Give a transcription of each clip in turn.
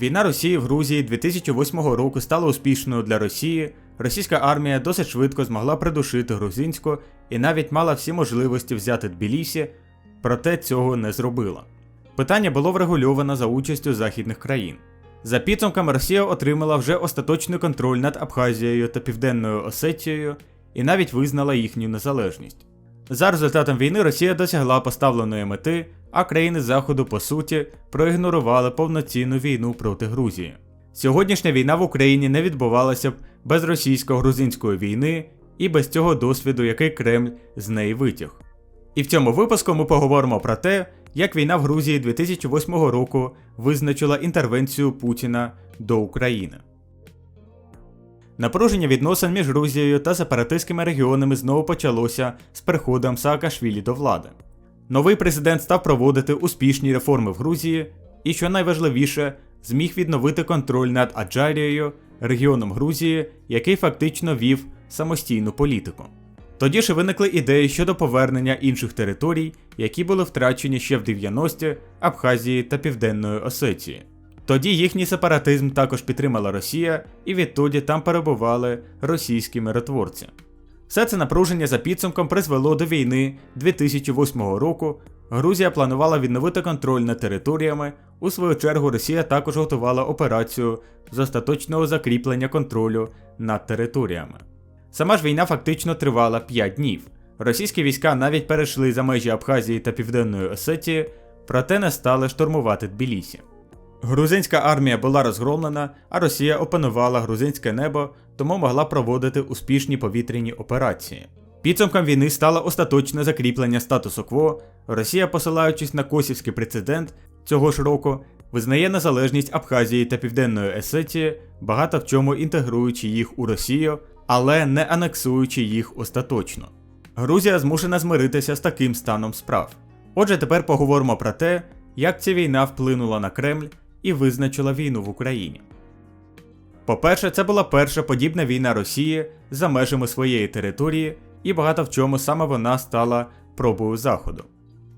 Війна Росії в Грузії 2008 року стала успішною для Росії. Російська армія досить швидко змогла придушити грузинську і навіть мала всі можливості взяти Тбілісі, проте цього не зробила. Питання було врегульовано за участю західних країн. За підсумками Росія отримала вже остаточний контроль над Абхазією та Південною Осетією і навіть визнала їхню незалежність. За результатом війни Росія досягла поставленої мети, а країни Заходу, по суті, проігнорували повноцінну війну проти Грузії. Сьогоднішня війна в Україні не відбувалася б без російсько-грузинської війни і без цього досвіду, який Кремль з неї витяг. І в цьому випуску ми поговоримо про те, як війна в Грузії 2008 року визначила інтервенцію Путіна до України. Напруження відносин між Грузією та сепаратистськими регіонами знову почалося з приходом Саакашвілі до влади. Новий президент став проводити успішні реформи в Грузії і, що найважливіше, зміг відновити контроль над Аджарією, регіоном Грузії, який фактично вів самостійну політику. Тоді ж виникли ідеї щодо повернення інших територій, які були втрачені ще в 90-ті Абхазії та Південної Осетії. Тоді їхній сепаратизм також підтримала Росія, і відтоді там перебували російські миротворці. Все це напруження за підсумком призвело до війни 2008 року. Грузія планувала відновити контроль над територіями. У свою чергу Росія також готувала операцію з остаточного закріплення контролю над територіями. Сама ж війна фактично тривала 5 днів. Російські війська навіть перейшли за межі Абхазії та Південної Осетії, проте не стали штурмувати Тбілісі. Грузинська армія була розгромлена, а Росія опанувала грузинське небо, тому могла проводити успішні повітряні операції. Підсумком війни стало остаточне закріплення статусу кво. Росія, посилаючись на косівський прецедент цього ж року, визнає незалежність Абхазії та Південної Есетії, багато в чому інтегруючи їх у Росію, але не анексуючи їх остаточно. Грузія змушена змиритися з таким станом справ. Отже, тепер поговоримо про те, як ця війна вплинула на Кремль і визначила війну в Україні. По-перше, це була перша подібна війна Росії за межами своєї території, і багато в чому саме вона стала пробою Заходу.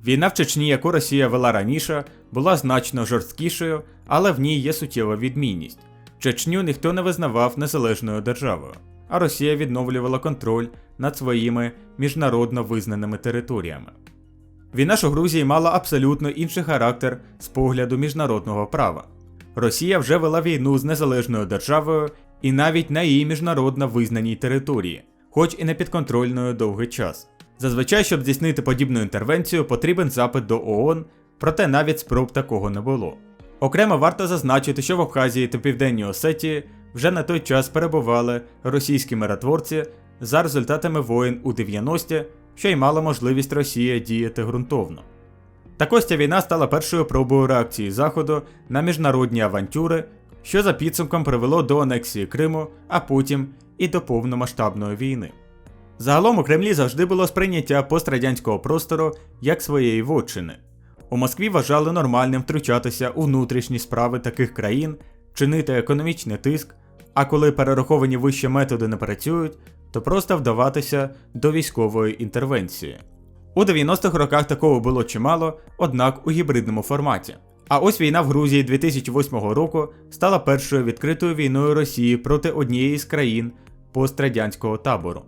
Війна в Чечні, яку Росія вела раніше, була значно жорсткішою, але в ній є суттєва відмінність. Чечню ніхто не визнавав незалежною державою, а Росія відновлювала контроль над своїми міжнародно визнаними територіями. Війна ж у Грузії мала абсолютно інший характер з погляду міжнародного права. Росія вже вела війну з незалежною державою і навіть на її міжнародно визнаній території, хоч і не підконтрольною довгий час. Зазвичай, щоб здійснити подібну інтервенцію, потрібен запит до ООН, проте навіть спроб такого не було. Окремо варто зазначити, що в Абхазії та Південній Осетії вже на той час перебували російські миротворці за результатами воєн у 90-ті, що й мала можливість Росія діяти ґрунтовно. Так ось ця війна стала першою пробою реакції Заходу на міжнародні авантюри, що за підсумком привело до анексії Криму, а потім і до повномасштабної війни. Загалом у Кремлі завжди було сприйняття пострадянського простору як своєї вотчини. У Москві вважали нормальним втручатися у внутрішні справи таких країн, чинити економічний тиск, а коли перераховані вище методи не працюють, то просто вдаватися до військової інтервенції. У 90-х роках такого було чимало, однак у гібридному форматі. А ось війна в Грузії 2008 року стала першою відкритою війною Росії проти однієї з країн пострадянського табору.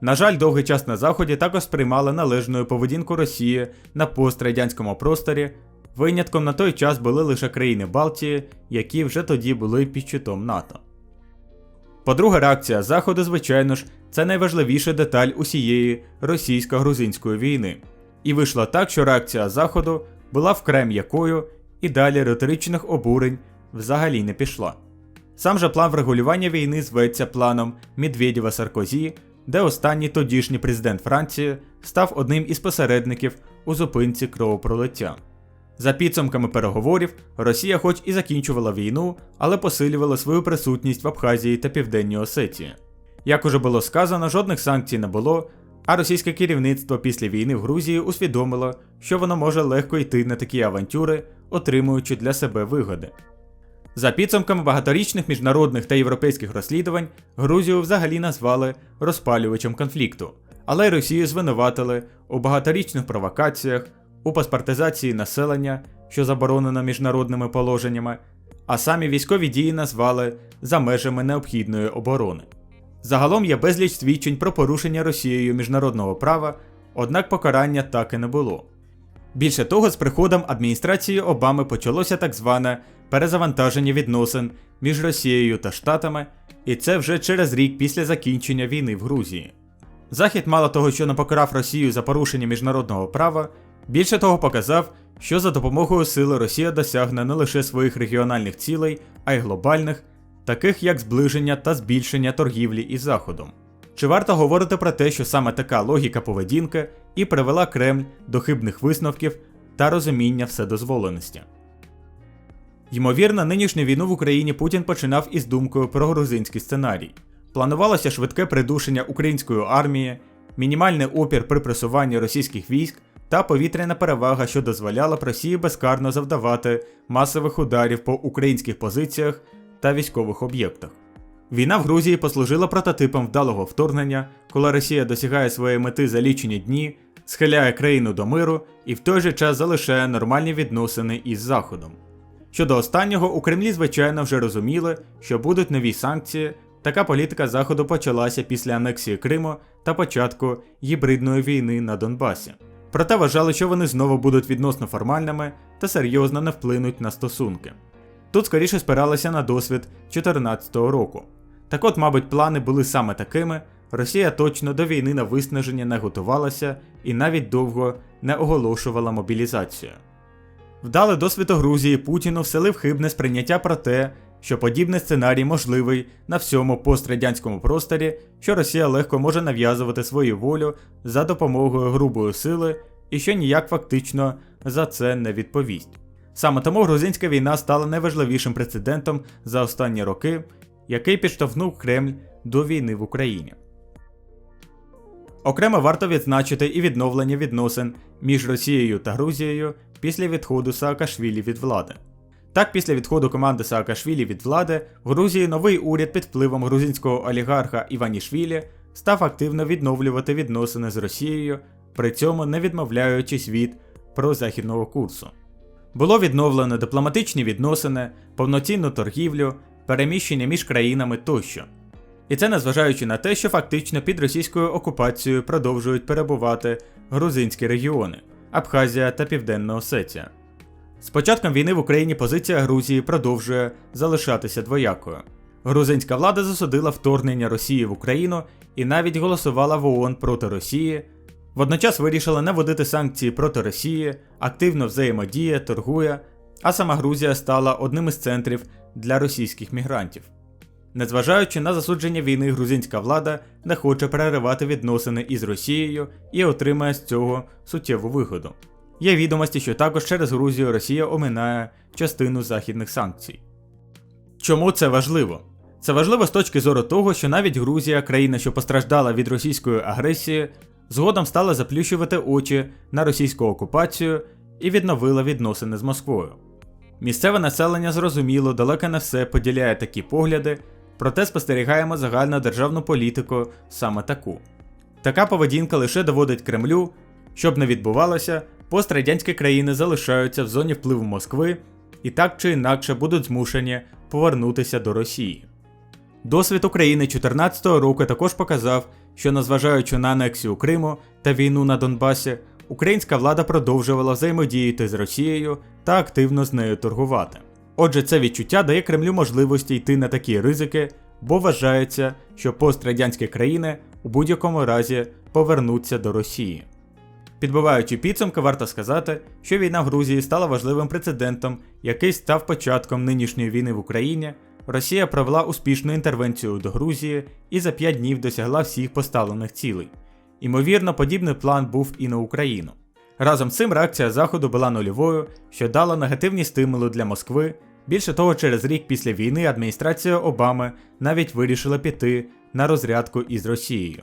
На жаль, довгий час на Заході також сприймали належною поведінку Росії на пострадянському просторі. Винятком на той час були лише країни Балтії, які вже тоді були під щитом НАТО. По-друге, реакція Заходу, звичайно ж, це найважливіша деталь усієї російсько-грузинської війни. І вийшло так, що реакція Заходу була вкрай м'якою і далі риторичних обурень взагалі не пішла. Сам же план врегулювання війни зветься планом Медведєва Саркозі, де останній тодішній президент Франції став одним із посередників у зупинці кровопролиття. За підсумками переговорів, Росія хоч і закінчувала війну, але посилювала свою присутність в Абхазії та Південній Осетії. Як уже було сказано, жодних санкцій не було, а російське керівництво після війни в Грузії усвідомило, що воно може легко йти на такі авантюри, отримуючи для себе вигоди. За підсумками багаторічних міжнародних та європейських розслідувань, Грузію взагалі назвали розпалювачем конфлікту, але й Росію звинуватили у багаторічних провокаціях, у паспортизації населення, що заборонено міжнародними положеннями, а самі військові дії назвали за межами необхідної оборони. Загалом є безліч свідчень про порушення Росією міжнародного права, однак покарання так і не було. Більше того, з приходом адміністрації Обами почалося так зване перезавантаження відносин між Росією та Штатами, і це вже через рік після закінчення війни в Грузії. Захід мало того, що не покарав Росію за порушення міжнародного права, більше того показав, що за допомогою сили Росія досягне не лише своїх регіональних цілей, а й глобальних, таких як зближення та збільшення торгівлі із Заходом. Чи варто говорити про те, що саме така логіка поведінки і привела Кремль до хибних висновків та розуміння вседозволеності? Ймовірно, нинішню війну в Україні Путін починав із думкою про грузинський сценарій. Планувалося швидке придушення української армії, мінімальний опір при пресуванні російських військ та повітряна перевага, що дозволяла б Росії безкарно завдавати масових ударів по українських позиціях та військових об'єктах. Війна в Грузії послужила прототипом вдалого вторгнення, коли Росія досягає своєї мети за лічені дні, схиляє країну до миру і в той же час залишає нормальні відносини із Заходом. Щодо останнього, у Кремлі, звичайно, вже розуміли, що будуть нові санкції. Така політика Заходу почалася після анексії Криму та початку гібридної війни на Донбасі. Проте вважали, що вони знову будуть відносно формальними та серйозно не вплинуть на стосунки. Тут скоріше спиралися на досвід 2014 року. Так от, мабуть, плани були саме такими. Росія точно до війни на виснаження не готувалася і навіть довго не оголошувала мобілізацію. Вдалий досвід у Грузії Путіну вселив хибне сприйняття про те, що подібний сценарій можливий на всьому пострадянському просторі, що Росія легко може нав'язувати свою волю за допомогою грубої сили і що ніяк фактично за це не відповість. Саме тому грузинська війна стала найважливішим прецедентом за останні роки, який підштовхнув Кремль до війни в Україні. Окремо варто відзначити і відновлення відносин між Росією та Грузією після відходу Саакашвілі від влади. Так, після відходу команди Саакашвілі від влади в Грузії новий уряд під впливом грузинського олігарха Іванішвілі став активно відновлювати відносини з Росією, при цьому не відмовляючись від прозахідного курсу. Було відновлено дипломатичні відносини, повноцінну торгівлю, переміщення між країнами тощо. І це незважаючи на те, що фактично під російською окупацією продовжують перебувати грузинські регіони Абхазія та Південна Осетія. З початком війни в Україні позиція Грузії продовжує залишатися двоякою. Грузинська влада засудила вторгнення Росії в Україну і навіть голосувала в ООН проти Росії. Водночас вирішила не вводити санкції проти Росії, активно взаємодіє, торгує, а сама Грузія стала одним із центрів для російських мігрантів. Незважаючи на засудження війни, грузинська влада не хоче переривати відносини із Росією і отримає з цього суттєву вигоду. Є відомості, що також через Грузію Росія оминає частину західних санкцій. Чому це важливо? Це важливо з точки зору того, що навіть Грузія, країна, що постраждала від російської агресії, згодом стала заплющувати очі на російську окупацію і відновила відносини з Москвою. Місцеве населення зрозуміло, далеко не все поділяє такі погляди, проте спостерігаємо загальну державну політику саме таку. Така поведінка лише доводить Кремлю, щоб не відбувалося, пострадянські країни залишаються в зоні впливу Москви і так чи інакше будуть змушені повернутися до Росії. Досвід України 2014 року також показав, що, незважаючи на анексію Криму та війну на Донбасі, українська влада продовжувала взаємодіяти з Росією та активно з нею торгувати. Отже, це відчуття дає Кремлю можливості йти на такі ризики, бо вважається, що пострадянські країни у будь-якому разі повернуться до Росії. Підбиваючи підсумки, варто сказати, що війна в Грузії стала важливим прецедентом, який став початком нинішньої війни в Україні. Росія провела успішну інтервенцію до Грузії і за 5 днів досягла всіх поставлених цілей. Імовірно, подібний план був і на Україну. Разом з цим реакція Заходу була нульовою, що дала негативні стимули для Москви. Більше того, через рік після війни адміністрація Обами навіть вирішила піти на розрядку із Росією.